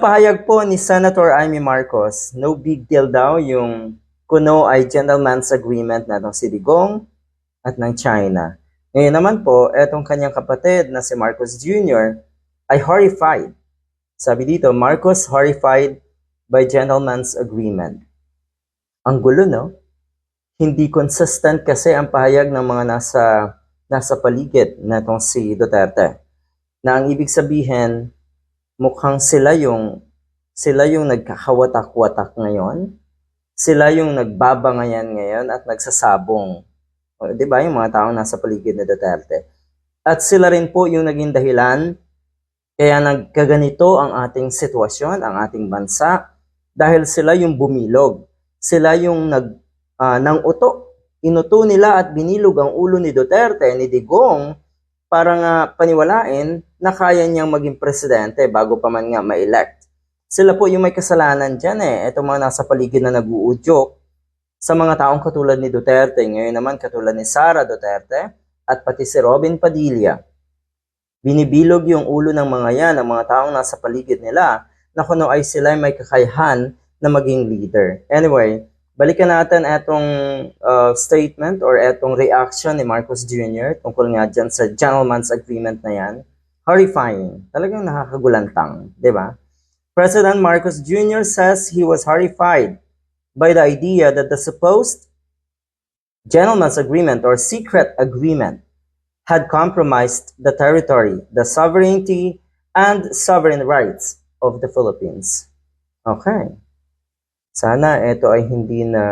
Pahayag po ni Senator Amy Marcos, no big deal daw yung kuno ay gentleman's agreement na itong si Digong at ng China. Ngayon naman po, etong kanyang kapatid na si Marcos Jr. ay horrified. Sabi dito, Marcos horrified by gentleman's agreement. Ang gulo, no? Hindi consistent kasi ang pahayag ng mga nasa nasa paligid na itong si Duterte. Na ang ibig sabihin, mukhang sila yung sila yung nagkakawatak-watak ngayon. Sila yung nagbabangayan ngayon at nagsasabong. O, 'Di ba yung mga taong nasa paligid ni Duterte? At sila rin po yung naging dahilan kaya nagkaganito ang ating sitwasyon, ang ating bansa dahil sila yung bumilog. Sila yung nag ah, nang uto. Inuto nila at binilog ang ulo ni Duterte, ni Digong para nga paniwalain na kaya niyang maging presidente bago pa man nga ma-elect. Sila po yung may kasalanan dyan eh. Itong mga nasa paligid na nag-uudyok sa mga taong katulad ni Duterte. Ngayon naman katulad ni Sara Duterte at pati si Robin Padilla. Binibilog yung ulo ng mga yan, ng mga taong nasa paligid nila na kuno ay sila may kakayahan na maging leader. Anyway, balikan natin etong uh, statement or etong reaction ni Marcos Jr. tungkol nga dyan sa gentleman's agreement na yan. Horrifying. Talagang nakakagulantang, di ba? President Marcos Jr. says he was horrified by the idea that the supposed gentleman's agreement or secret agreement had compromised the territory, the sovereignty, and sovereign rights of the Philippines. Okay. Sana ito ay hindi na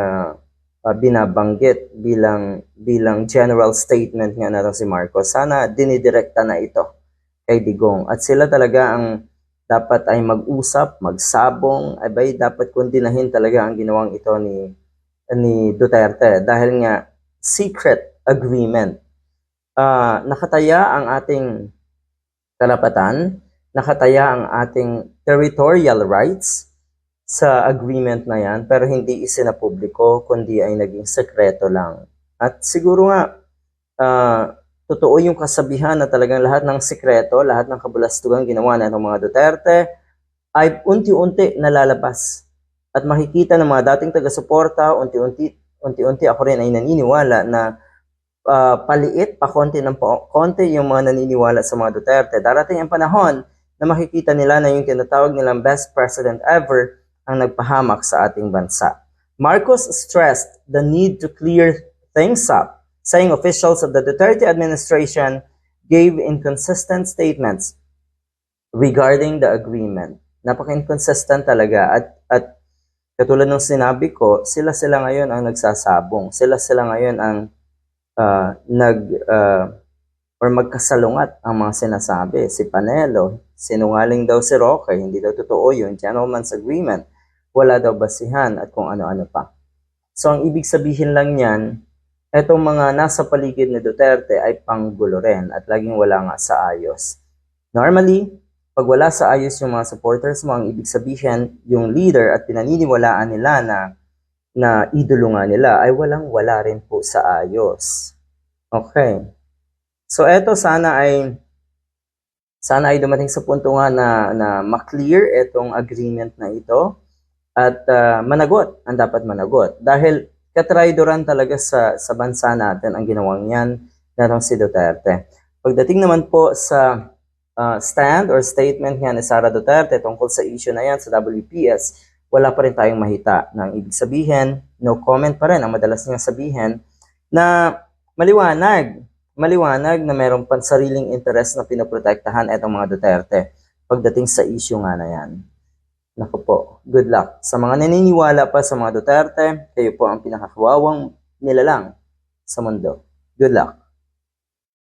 uh, binabanggit bilang bilang general statement nga natin si Marcos. Sana dinidirekta na ito kay Digong. At sila talaga ang dapat ay mag-usap, magsabong, ay bay dapat kundinahin talaga ang ginawang ito ni ni Duterte dahil nga secret agreement. Ah, nakataya ang ating karapatan, nakataya ang ating territorial rights sa agreement na yan, pero hindi isinapubliko, kundi ay naging sekreto lang. At siguro nga, ah, totoo yung kasabihan na talagang lahat ng sekreto, lahat ng kabulastugan ginawa na ng mga Duterte, ay unti-unti nalalabas. At makikita ng mga dating taga-suporta, unti-unti, unti-unti ako rin ay naniniwala na ah, paliit pa konti ng pa- konti yung mga naniniwala sa mga Duterte. Darating ang panahon na makikita nila na yung tinatawag nilang best president ever ang nagpahamak sa ating bansa. Marcos stressed the need to clear things up, saying officials of the Duterte administration gave inconsistent statements regarding the agreement. Napaka-inconsistent talaga at at katulad ng sinabi ko, sila sila ngayon ang nagsasabong. Sila sila ngayon ang ah, nag ah, or magkasalungat ang mga sinasabi. Si Panelo, sinungaling daw si Roque, hindi daw totoo yun, gentleman's agreement. Wala daw basihan at kung ano-ano pa. So ang ibig sabihin lang niyan, etong mga nasa paligid ni Duterte ay panggulo rin at laging wala nga sa ayos. Normally, pag wala sa ayos yung mga supporters mo, ang ibig sabihin, yung leader at pinaniniwalaan nila na na idolo nga nila ay walang wala rin po sa ayos. Okay. So eto sana ay sana ay dumating sa punto nga na na ma-clear etong agreement na ito at ah, managot ang dapat managot dahil katraidoran talaga sa sa bansa natin ang ginawang yan natong si Duterte. Pagdating naman po sa ah, stand or statement nga ni Sara Duterte tungkol sa issue na yan sa WPS, wala pa rin tayong mahita ng ibig sabihin, no comment pa rin ang madalas niyang sabihin na maliwanag, maliwanag na mayroong pansariling interest na pinoprotektahan itong mga Duterte pagdating sa issue nga na yan. Naku po, good luck. Sa mga naniniwala pa sa mga Duterte, kayo po ang pinakakawawang nilalang sa mundo. Good luck.